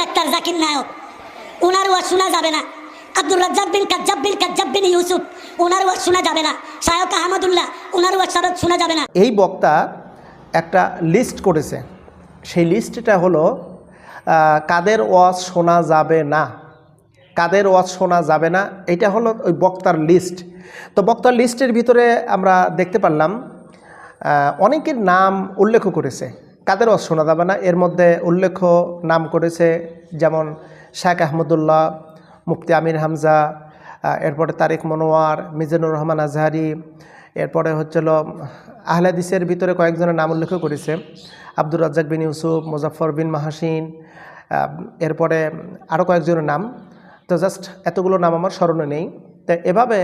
Doctor Zakir Naik. ওনার ওয়াজ শোনা যাবে না। আব্দুল রাজ্জাক বিন কাজ্জাব বিন কাজ্জাব বিন ইউসুফ, ওনার ওয়াজ শোনা যাবে না। শায়ক আহমদুল্লাহ, ওনার ওয়াজ শোনা যাবে না। এই বক্তা একটা লিস্ট করেছে। সেই লিস্টটা হলো কাদের ওয়াজ শোনা যাবে না? কাদের ওয়াজ শোনা যাবে না? এটা হলো ওই বক্তার লিস্ট তো বক্তার লিস্টের ভিতরে আমরা দেখতে পারলাম অনেকের নাম উল্লেখ করেছে। কাদের ওয়াজ শোনা যাবে না? এর মধ্যে উল্লেখ নাম করেছে যেমন শেখ আহমদুল্লাহ, মুফতি আমির হামজা এরপরে তারেক মনোয়ার, মিজানুর রহমান আজহারি, এরপরে হচ্ছিল আহলাদিসের ভিতরে কয়েকজনের নাম উল্লেখ করেছে। আব্দুর রাজ্জাক বিন ইউসুফ মুজাফর বিন মাহাসিন এরপরে আরও কয়েকজনের নাম। তো জাস্ট এতগুলো নাম আমার স্মরণে নেই। তো এভাবে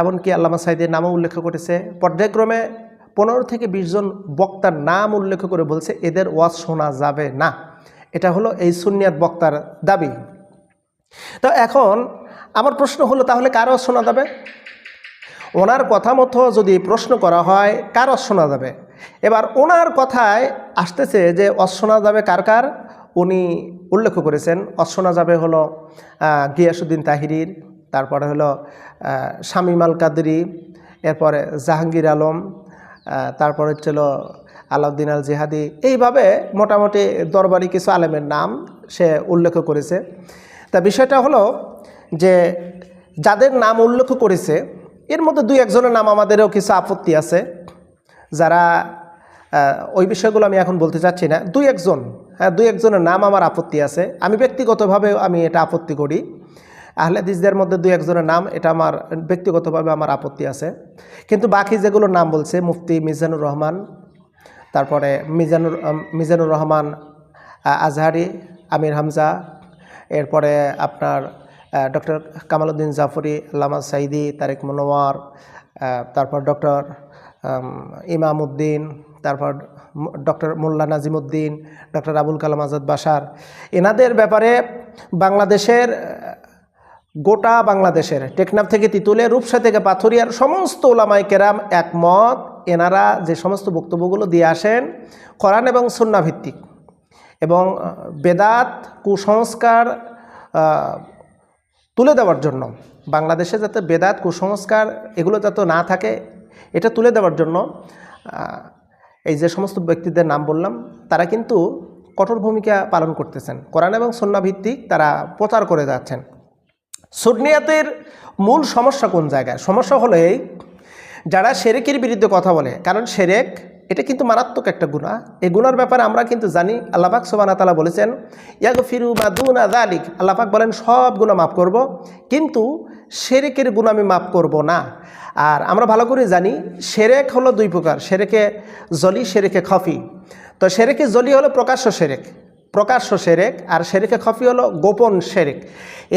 এমনকি আল্লামা সাইদের নামও উল্লেখ করেছে। পর্যায়ক্রমে পনেরো থেকে বিশ জন বক্তার নাম উল্লেখ করে বলছে, এদের ওয়াজ শোনা যাবে না। এটা হলো এই সুনিয়াত বক্তার দাবি। তো এখন আমার প্রশ্ন হলো, তাহলে কার শোনা যাবে? ওনার কথা মতো যদি প্রশ্ন করা হয়, কার শোনা যাবে? এবার ওনার কথায় আসতেছে যে অস শোনা যাবে কার কার? উনি উল্লেখ করেছেন অস শোনা যাবে হলো গিয়াসুদ্দিন তাহিরির, তারপরে হলো শামীম আল কাদরি এরপরে জাহাঙ্গীর আলম তারপর হচ্ছিল আলাউদ্দিন আল জেহাদি এইভাবে মোটামুটি দরবারি কিছু আলেমের নাম সে উল্লেখ করেছে। তা বিষয়টা হলো যে যাদের নাম উল্লেখ করেছে, এর মধ্যে দুই একজনের নাম আমাদেরও কিছু আপত্তি আছে। যারা ওই বিষয়গুলো আমি এখন বলতে চাচ্ছি না। দুই একজন হ্যাঁ দুই একজনের নাম আমার আপত্তি আছে। আমি ব্যক্তিগতভাবে আমি এটা আপত্তি করি। আহলেদিসদের মধ্যে দুই একজনের নাম, এটা আমার ব্যক্তিগতভাবে আমার আপত্তি আছে। কিন্তু বাকি যেগুলো নাম বলছে, মুফতি মিজানুর রহমান, তারপরে মিজানুর মিজানুর রহমান আজহারি, আমির হামজা, এরপরে আপনার ডক্টর কামালউদ্দিন জাফরি লামা সাইদি, তারেক মনোয়ার তারপর ডক্টর ইমাম উদ্দিন তারপর ডক্টর মোল্লা নাজিমুদ্দিন ডক্টর আবুল কালাম আজাদ বাসার এনাদের ব্যাপারে বাংলাদেশের গোটা বাংলাদেশের টেকনাফ থেকে তিতুলে রূপসা থেকে পাথরিয়ার সমস্ত ওলামাই কেরাম একমত। এনারা যে সমস্ত বক্তব্যগুলো দিয়ে আসেন, কোরআন এবং সন্না ভিত্তিক। এবং বেদাত, কুসংস্কার তুলে দেওয়ার জন্য, বাংলাদেশে যাতে বেদাত, কুসংস্কার এগুলো যাতে না থাকে, এটা তুলে দেওয়ার জন্য এই যে সমস্ত ব্যক্তিদের নাম বললাম, তারা কিন্তু কঠোর ভূমিকা পালন করতেছেন। কোরআন এবং সন্না ভিত্তিক তারা প্রচার করে যাচ্ছেন। সুন্নিয়াতের মূল সমস্যা কোন জায়গায়? সমস্যা হলো এই, যারা সেরেকের বিরুদ্ধে কথা বলে, কারণ সেরেক, এটা কিন্তু মারাত্মক একটা গুণা এই গুণার ব্যাপারে আমরা কিন্তু জানি আল্লাপাক সোবানা তালা বলেছেন ইয়াগ ফিরু বা দুনা দালিক আল্লাপাক বলেন, সব গুণা মাফ করব, কিন্তু সেরেকের গুণ আমি মাফ করব না। আর আমরা ভালো করে জানি, সেরেক হলো দুই প্রকার, সেরেকে জলি, সেরেকে খফি। তো সেরেকে জলি হলো প্রকাশ্য সেরেক। প্রকাশ্য সেরেক আর শেরেকে খফি হলো গোপন শেরেক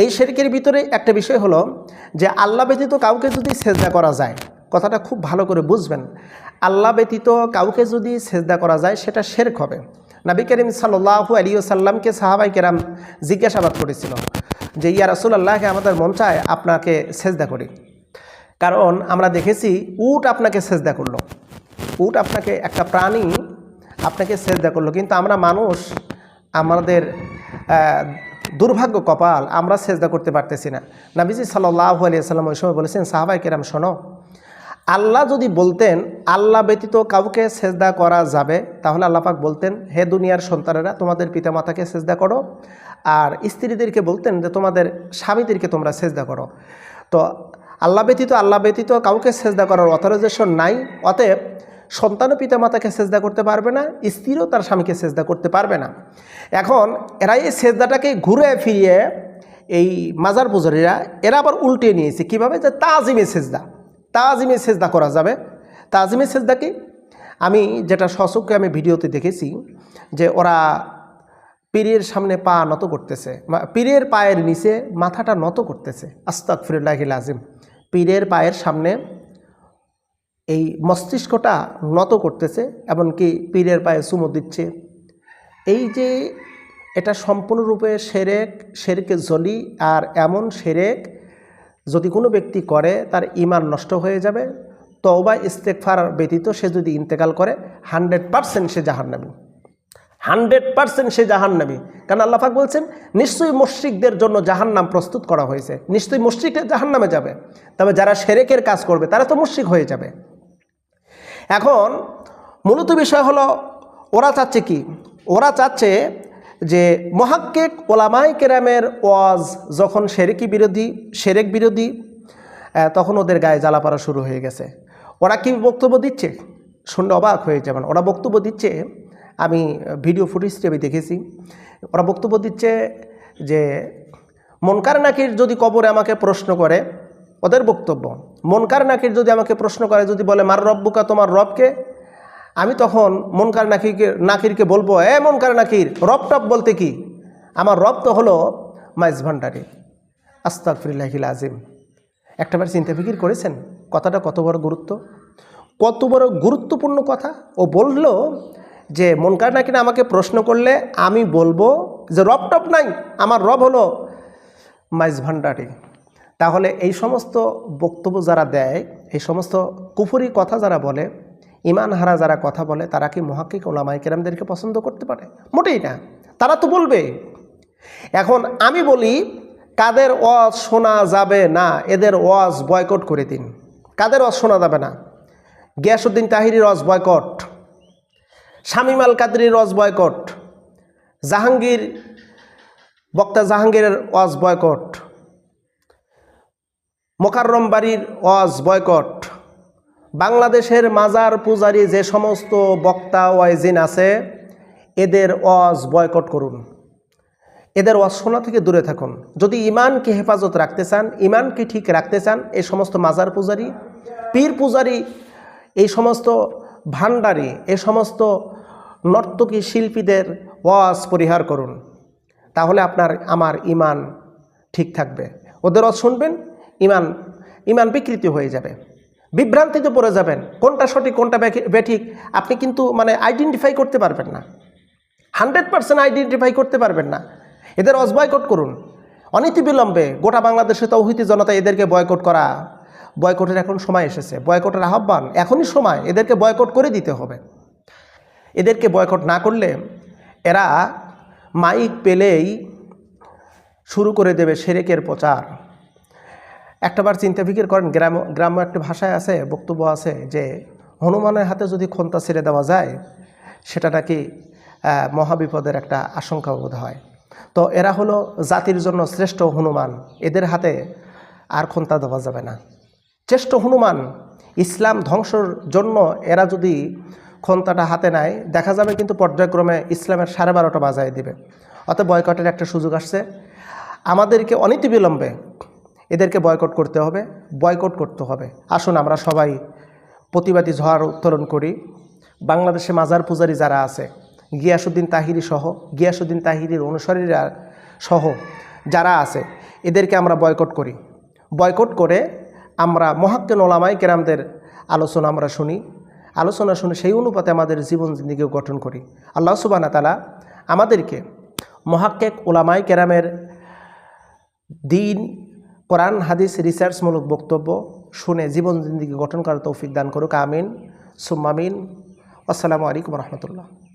এই শেরেকের ভিতরে একটা বিষয় হলো যে আল্লাহ ব্যতীত কাউকে যদি সেজদা করা যায়, কথাটা খুব ভালো করে বুঝবেন, আল্লাহ ব্যতীত কাউকে যদি সেজদা করা যায়, সেটা শেরক হবে। নবী করিম সাল্লাহু আলী সাল্লামকে সাহাবাই কেরাম জিজ্ঞাসাবাদ করেছিল যে, ইয়া রাসুলাল্লাহকে আমাদের মন চায় আপনাকে সেজদা করি। কারণ আমরা দেখেছি উট আপনাকে সেজদা করল। উট আপনাকে, একটা প্রাণী আপনাকে সেজদা করল। কিন্তু আমরা মানুষ আমাদের দুর্ভাগ্য কপাল আমরা সেজদা করতে পারতেছি না। নাবিজি সাল্লাহ আলিয়াল্লাম ওই সময় বলেছেন সাহাবাই কেরাম, শোনো, আল্লাহ যদি বলতেন, আল্লাহ ব্যতীত কাউকে সেজদা করা যাবে, তাহলে আল্লাপাক বলতেন, হে দুনিয়ার সন্তানেরা, তোমাদের পিতামাতাকে সেজদা করো, আর স্ত্রীদেরকে বলতেন যে, তোমাদের স্বামীদেরকে তোমরা সেজদা করো। তো আল্লাহ ব্যতীত আল্লাহ ব্যতীত কাউকে সেজদা করার অথরাইজেশন নাই। অতএব সন্তানও পিতামাতাকে সেজদা করতে পারবে না স্ত্রীও তার স্বামীকে সেজদা করতে পারবে না। এখন এরা এই সেজদাটাকে ঘুরে ফিরিয়ে এই মাজার পুজারীরা, এরা আবার উল্টিয়ে নিয়েছে। কীভাবে? যে তাজিমে সেজদা। তাজিমে সেজদা করা যাবে। তাজিমে সেজদা কি? আমি যেটা সচক্ষে আমি ভিডিওতে দেখেছি যে ওরা পীরের সামনে পা নত করতেছে পীরের পায়ের নিচে মাথাটা নত করতেছে। আস্তাক ফিরুল্লাহ আজিম পীরের পায়ের সামনে এই মস্তিষ্কটা নত করতেছে, এমনকি পীরের পায়ে চুমো দিচ্ছে। এই যে এটা সম্পূর্ণরূপে সেরেক, সেরেকে জলি আর এমন সেরেক, যদি কোনো ব্যক্তি করে, তার ইমান নষ্ট হয়ে যাবে। তওবা ইস্তেকফার ব্যতীত সে যদি ইন্তেকাল করে, হান্ড্রেড পারসেন্ট সে জাহান্নামী। হান্ড্রেড পার্সেন্ট সে জাহান্নামী। কারণ আল্লাহাক বলছেন, নিশ্চয়ই মুশ্রিকদের জন্য জাহান্নাম প্রস্তুত করা হয়েছে। নিশ্চয়ই মুশ্রিক জাহান্নামে যাবে। তবে যারা সেরেকের কাজ করবে, তারা তো মুশ্রিক হয়ে যাবে। এখন মূলত বিষয় হলো, ওরা চাচ্ছে কি? ওরা চাচ্ছে যে মহাক্কেক ওলামাই কেরামের ওয়াজ যখন সেরেকি বিরোধী, সেরেক বিরোধী তখন ওদের গায়ে জ্বালা পড়া শুরু হয়ে গেছে। ওরা কি বক্তব্য দিচ্ছে? শুনলে অবাক হয়ে যাবেন। ওরা বক্তব্য দিচ্ছে, আমি ভিডিও ফুটেজটি আমি দেখেছি, ওরা বক্তব্য দিচ্ছে যে, মনকার নাকির যদি কবরে আমাকে প্রশ্ন করে, ওদের বক্তব্য মনকার নাকির যদি আমাকে প্রশ্ন করে, যদি বলে, মার রব্বুকা, তোমার রবকে? আমি তখন মনকার নাকিরকে নাকিরকে বলব, এ মনকার নাকির, রব টপ বলতে কি? আমার রব তো হলো মাইজ ভান্ডারি। আস্তাকফিল্লাহিল আজিম একটাবার চিন্তা ফিকির করেছেন? কথাটা কত বড় গুরুত্ব? কত বড় গুরুত্বপূর্ণ কথা? ও বলল যে মনকার নাকির আমাকে প্রশ্ন করলে আমি বলব যে, রব টপ নাই, আমার রব হলো মাইজ ভান্ডারি। তাহলে এই সমস্ত বক্তব্য যারা দেয়, এই সমস্ত কুফুরি কথা যারা বলে ইমান হারা যারা কথা বলে, তারা কি মহাকিক ওলামাই কেরামদেরকে পছন্দ করতে পারে? মোটেই না। তারা তো বলবে। এখন আমি বলি, কাদের ওয়াজ শোনা যাবে না, এদের ওয়াজ বয়কট করে দিন। কাদের ওয়াজ শোনা যাবে না? গিয়াসুদ্দিন তাহিরির ওয়াজ বয়কট। শামিম আল কাদরির ওয়াজ বয়কট। জাহাঙ্গীর, বক্তা জাহাঙ্গীরের ওয়াজ বয়কট। মোকাররম বাড়ির ওয়াজ বয়কট। বাংলাদেশের মাজার পূজারি যে সমস্ত বক্তা ওয়াইজিন আছে, এদের ওয়াজ বয়কট করুন। এদের ওয়াজ শোনা থেকে দূরে থাকুন। যদি ইমানকে হেফাজত রাখতে চান, ইমানকে ঠিক রাখতে চান এই সমস্ত মাজার পূজারি, পীর পূজারি, এই সমস্ত ভান্ডারি এই সমস্ত নর্তকী শিল্পীদের ওয়াজ পরিহার করুন। তাহলে আপনার, আমার ইমান ঠিক থাকবে। ওদের ওয়াজ শুনবেন? ইমান ইমান বিকৃতি হয়ে যাবে। বিভ্রান্তিতে পড়ে যাবেন। কোনটা সঠিক, কোনটা ব্যাঠিক আপনি কিন্তু মানে আইডেন্টিফাই করতে পারবেন না। হান্ড্রেড পার্সেন্ট আইডেন্টিফাই করতে পারবেন না। এদের অজ বয়কট করুন। অনীতি বিলম্বে গোটা বাংলাদেশে তৌহিতি জনতা এদেরকে বয়কট করা বয়কটের এখন সময় এসেছে। বয়কটের আহ্বান, এখনই সময়। এদেরকে বয়কট করে দিতে হবে। এদেরকে বয়কট না করলে এরা মাইক পেলেই শুরু করে দেবে সেরেকের প্রচার। একটাবার চিন্তা ফিকির করেন, গ্রাম, গ্রাম্য একটা ভাষায় আছে, বক্তব্য আছে যে, হনুমানের হাতে যদি খন্তা ছেড়ে দেওয়া যায়, সেটা নাকি মহাবিপদের একটা আশঙ্কা বোধ হয়। তো এরা হলো জাতির জন্য শ্রেষ্ঠ হনুমান, এদের হাতে আর খন্তা দেওয়া যাবে না। শ্রেষ্ঠ হনুমান, ইসলাম ধ্বংসর জন্য এরা যদি খন্তাটা হাতে নেয়, দেখা যাবে কিন্তু পর্যায়ক্রমে ইসলামের সাড়ে বারোটা বাজায় দিবে। অতএব বয়কটের একটা সুযোগ আসছে। আমাদেরকে অনীতিবিলম্বে এদেরকে বয়কট করতে হবে বয়কট করতে হবে। আসুন আমরা সবাই প্রতিবাদী ঝড় উত্তোলন করি। বাংলাদেশে মাজার পূজারী যারা আছে গিয়াসুদ্দিন তাহিরি সহ গিয়াসুদ্দিন তাহিরির অনুসারীরা সহ যারা আছে, এদেরকে আমরা বয়কট করি। বয়কট করে আমরা মহাক্কেন ওলামাই কেরামদের আলোচনা আমরা শুনি। আলোচনা শুনে সেই অনুপাতে আমাদের জীবন জিন্দিগিও গঠন করি। আল্লাহ সুবানা তালা আমাদেরকে মহাক্কেক ওলামাই কেরামের দিন কোরআন, হাদিস রিসার্চমূলক বক্তব্য শুনে জীবন জিন্দিগি গঠন করার তৌফিক দান করুক। আমিন। সুম্মামিন আসসালামু আলাইকুম রহমতুল্লাহ।